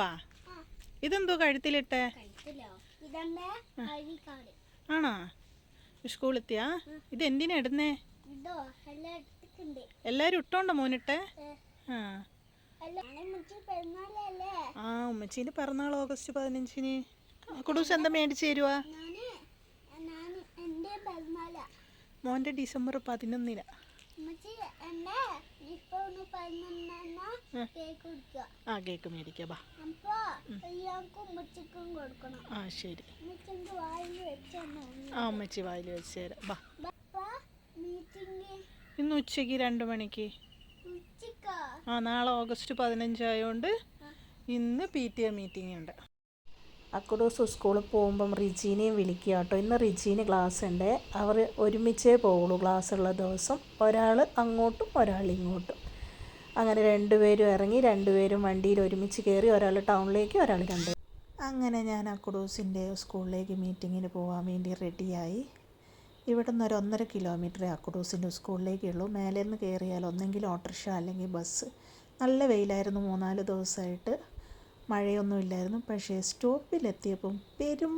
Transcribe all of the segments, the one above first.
പോവാ ഇതെന്തോ കഴുത്തിലിട്ടെ? ആണോ? സ്കൂളെത്തിയാ ഇത് എന്തിനാ ഇടുന്നേ എല്ലാരും ഇട്ടോണ്ടോ മോനിട്ടെ? ആ. ആ ഉമ്മച്ചീന്റെ പിറന്നാൾ ഓഗസ്റ്റ് പതിനഞ്ചിന്. കുടൂസ് എന്താ മേടിച്ചു തരുവാ? മോന്റെ ഡിസംബർ പതിനൊന്നിനാ. ആ കേക്ക് മേടിക്കാം ബാ ആ ശരി. ആ അമ്മച്ചി വായിൽ വെച്ച് തരാം. ബാ ഇന്ന് ഉച്ചയ്ക്ക് രണ്ട് മണിക്ക്. ആ നാളെ ഓഗസ്റ്റ് പതിനഞ്ചായതുകൊണ്ട് ഇന്ന് പി ടി എ മീറ്റിംഗ് ഉണ്ട്. അക്കുഡോസ് സ്കൂളിൽ പോകുമ്പം റിജീനെയും വിളിക്കുക കേട്ടോ. ഇന്ന് റിജീന് ക്ലാസ് ഉണ്ട് അവർ ഒരുമിച്ചേ പോകുള്ളൂ ക്ലാസ് ഉള്ള ദിവസം. ഒരാൾ അങ്ങോട്ടും ഒരാൾ ഇങ്ങോട്ടും. അങ്ങനെ രണ്ടുപേരും ഇറങ്ങി രണ്ടുപേരും വണ്ടിയിൽ ഒരുമിച്ച് കയറി ഒരാൾ ടൗണിലേക്ക് ഒരാൾ രണ്ട് അങ്ങനെ ഞാൻ അക്കുഡൂസിന്റെ സ്കൂളിലേക്ക് മീറ്റിങ്ങിന് പോകാൻ വേണ്ടി റെഡിയായി. ഇവിടെ നിന്ന് ഒരു ഒന്നര കിലോമീറ്റർ അക്കുഡൂസിന്റെ സ്കൂളിലേക്കുള്ളൂ മേലെ നിന്ന് കയറിയാൽ ഒന്നെങ്കിൽ ഓട്ടോറിക്ഷ അല്ലെങ്കിൽ ബസ്. നല്ല വെയിലായിരുന്നു മൂന്നാൽ ദിവസമായിട്ട്. മഴയൊന്നുമില്ലായിരുന്നു പക്ഷേ സ്റ്റോപ്പിലെത്തിയപ്പം പെരും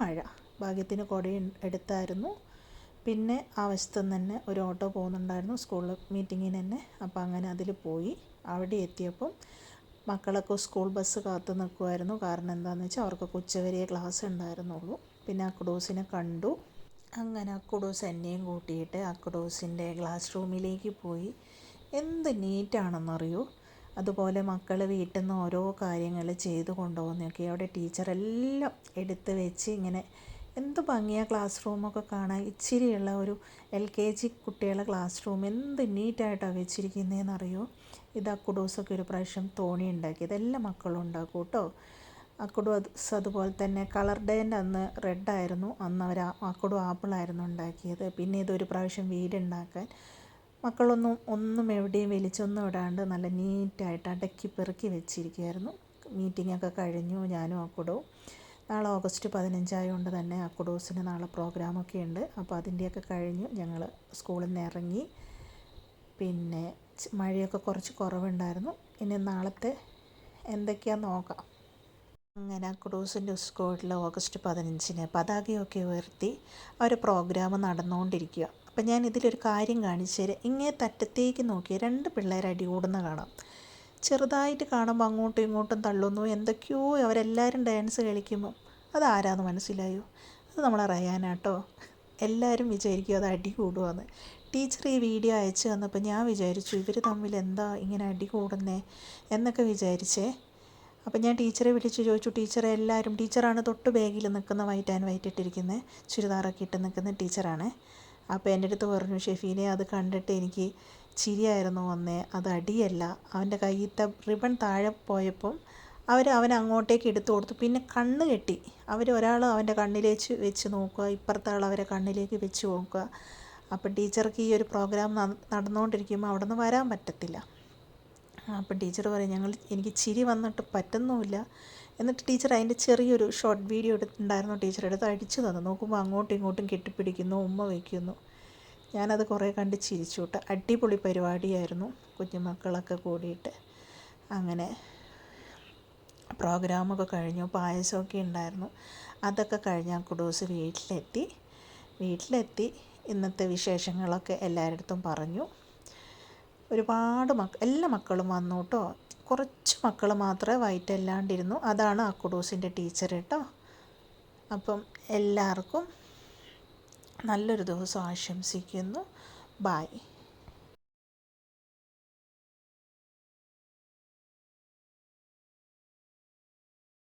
മഴ. ഭാഗ്യത്തിന് കുട എടുത്തായിരുന്നു. പിന്നെ ആ വശത്തു തന്നെ ഒരു ഓട്ടോ പോകുന്നുണ്ടായിരുന്നു. സ്കൂൾ മീറ്റിങ്ങിന് തന്നെ. അപ്പോൾ അങ്ങനെ അതിൽ പോയി. അവിടെ എത്തിയപ്പം മക്കളൊക്കെ സ്കൂൾ ബസ് കാത്തു നിൽക്കുമായിരുന്നു കാരണം എന്താണെന്ന് വെച്ചാൽ അവർക്കൊക്കെ ഉച്ചവരെ ക്ലാസ് ഉണ്ടായിരുന്നുള്ളൂ. പിന്നെ അക്കുഡോസിനെ കണ്ടു. അങ്ങനെ അക്കുഡോസ് എന്നെയും കൂട്ടിയിട്ട് അക്കുഡോസിന്റെ ക്ലാസ് റൂമിലേക്ക് പോയി. എന്ത് നീറ്റാണെന്നറിയോ? അതുപോലെ മക്കൾ വീട്ടിൽ നിന്ന് ഓരോ കാര്യങ്ങൾ ചെയ്തു കൊണ്ടുപോകുന്നതൊക്കെ അവിടെ ടീച്ചറെല്ലാം എടുത്ത് വെച്ച് ഇങ്ങനെ എന്ത് ഭംഗിയാണ് ക്ലാസ് റൂമൊക്കെ കാണാൻ. ഇച്ചിരിയുള്ള ഒരു എൽ കെ ജി കുട്ടികളുടെ ക്ലാസ് റൂം എന്ത് നീറ്റായിട്ടാണ് വെച്ചിരിക്കുന്നതെന്നറിയോ ഇത് അക്കുഡോസൊക്കെ ഒരു പ്രാവശ്യം തോണി ഉണ്ടാക്കി. ഇതെല്ലാം മക്കളും ഉണ്ടാക്കും കേട്ടോ. അക്കുഡു അതുപോലെ തന്നെ കളർ ഡേന്റെ അന്ന് റെഡ് ആയിരുന്നു അന്ന് അവർ അക്കുഡു ആപ്പിളായിരുന്നു ഉണ്ടാക്കിയത്. പിന്നെ ഇതൊരു പ്രാവശ്യം വീടുണ്ടാക്കാൻ മക്കളൊന്നും ഒന്നും എവിടെയും വലിച്ചൊന്നും ഇടാണ്ട് നല്ല നീറ്റായിട്ട് അടക്കി പെറുക്കി വെച്ചിരിക്കുകയായിരുന്നു. മീറ്റിങ്ങൊക്കെ കഴിഞ്ഞു ഞാനും അക്കുടവും. നാളെ ഓഗസ്റ്റ് പതിനഞ്ചായതുകൊണ്ട് തന്നെ അക്കുഡോസിന് നാളെ പ്രോഗ്രാമൊക്കെ ഉണ്ട്. അപ്പോൾ അതിന്റെയൊക്കെ കഴിഞ്ഞു ഞങ്ങൾ സ്കൂളിൽ നിന്ന് ഇറങ്ങി. പിന്നെ മഴയൊക്കെ കുറച്ച് കുറവുണ്ടായിരുന്നു. ഇനി നാളത്തെ എന്തൊക്കെയാണെന്ന് നോക്കാം. അങ്ങനെ ക്രൂസിന്റെ സ്കൂളിൽ ഓഗസ്റ്റ് പതിനഞ്ചിന് പതാകയൊക്കെ ഉയർത്തി അവർ പ്രോഗ്രാം നടന്നുകൊണ്ടിരിക്കുക അപ്പം ഞാൻ ഇതിലൊരു കാര്യം കാണിച്ചു തരാം. ഇങ്ങേ തറ്റത്തേക്ക് നോക്കി രണ്ട് പിള്ളേർ അടി കൂടുന്ന കാണാം. ചെറുതായിട്ട് കാണുമ്പോൾ അങ്ങോട്ടും ഇങ്ങോട്ടും തള്ളുന്നു. എന്തൊക്കെയോ അവരെല്ലാവരും ഡാൻസ് കളിക്കുമ്പോൾ അതാരാന്ന് മനസ്സിലായോ? അത് നമ്മളെ റയാനാട്ടോ എല്ലാവരും വിചാരിക്കും അത് അടി കൂടുവാന്ന്. ടീച്ചർ ഈ വീഡിയോ അയച്ചു തന്നപ്പോൾ ഞാൻ വിചാരിച്ചു ഇവർ തമ്മിൽ എന്താ ഇങ്ങനെ അടി കൂടുന്നേ എന്നൊക്കെ വിചാരിച്ചേ. അപ്പം ഞാൻ ടീച്ചറെ വിളിച്ച് ചോദിച്ചു ടീച്ചറെ എല്ലാവരും ടീച്ചറാണ് തൊട്ട് ബാഗിൽ നിൽക്കുന്ന വൈറ്റ് ആൻഡ് വൈറ്റ് ഇട്ടിരിക്കുന്നത് ചുരിദാറൊക്കെ ഇട്ട് നിൽക്കുന്ന ടീച്ചറാണ്? അപ്പോൾ എന്റെ അടുത്ത് പറഞ്ഞു ഷെഫീനെ അത് കണ്ടിട്ട് എനിക്ക് ചിരിയായിരുന്നു വന്നേ. അത് അടിയല്ല. അവന്റെ കയ്യിലത്തെ റിബൺ താഴെ പോയപ്പം അവർ അവൻ അങ്ങോട്ടേക്ക് എടുത്തു കൊടുത്തു. പിന്നെ കണ്ണ് കെട്ടി. അവർ ഒരാൾ അവന്റെ കണ്ണിലേക്ക് വെച്ച് നോക്കുക. ഇപ്പുറത്തെ ആൾ അവരെ കണ്ണിലേക്ക് വെച്ച് നോക്കുക. അപ്പം ടീച്ചർക്ക് ഈ ഒരു പ്രോഗ്രാം നടന്നുകൊണ്ടിരിക്കുമ്പോൾ അവിടെ നിന്ന് വരാൻ പറ്റത്തില്ല. അപ്പം ടീച്ചർ പറയും ഞങ്ങൾ എനിക്ക് ചിരി വന്നിട്ട് പറ്റുന്നുമില്ല. എന്നിട്ട് ടീച്ചർ അതിന്റെ ചെറിയൊരു ഷോർട്ട് വീഡിയോ എടുത്തിട്ടുണ്ടായിരുന്നു ടീച്ചർ. എടുത്ത് അടിച്ചു തന്നു. നോക്കുമ്പോൾ അങ്ങോട്ടും ഇങ്ങോട്ടും കെട്ടിപ്പിടിക്കുന്നു ഉമ്മ വയ്ക്കുന്നു ഞാനത് കുറേ കണ്ട് ചിരിച്ചു കേട്ടോ. അടിപൊളി പരിപാടിയായിരുന്നു കുഞ്ഞുമക്കളൊക്കെ കൂടിയിട്ട്. അങ്ങനെ പ്രോഗ്രാമൊക്കെ കഴിഞ്ഞു പായസമൊക്കെ ഉണ്ടായിരുന്നു. അതൊക്കെ കഴിഞ്ഞ് ആ കുടൂസ് വീട്ടിലെത്തി. വീട്ടിലെത്തി. ഇന്നത്തെ വിശേഷങ്ങളൊക്കെ എല്ലാവരുടെ അടുത്തും പറഞ്ഞു. ഒരുപാട് മക്ക എല്ലാ മക്കളും വന്നു കേട്ടോ. കുറച്ച് മക്കൾ മാത്രമേ വൈറ്റ് അല്ലാണ്ടിരുന്നു അതാണ് അക്കുഡൂസിന്റെ ടീച്ചർ കേട്ടോ. അപ്പം എല്ലാവർക്കും നല്ലൊരു ദിവസം ആശംസിക്കുന്നു. ബായ്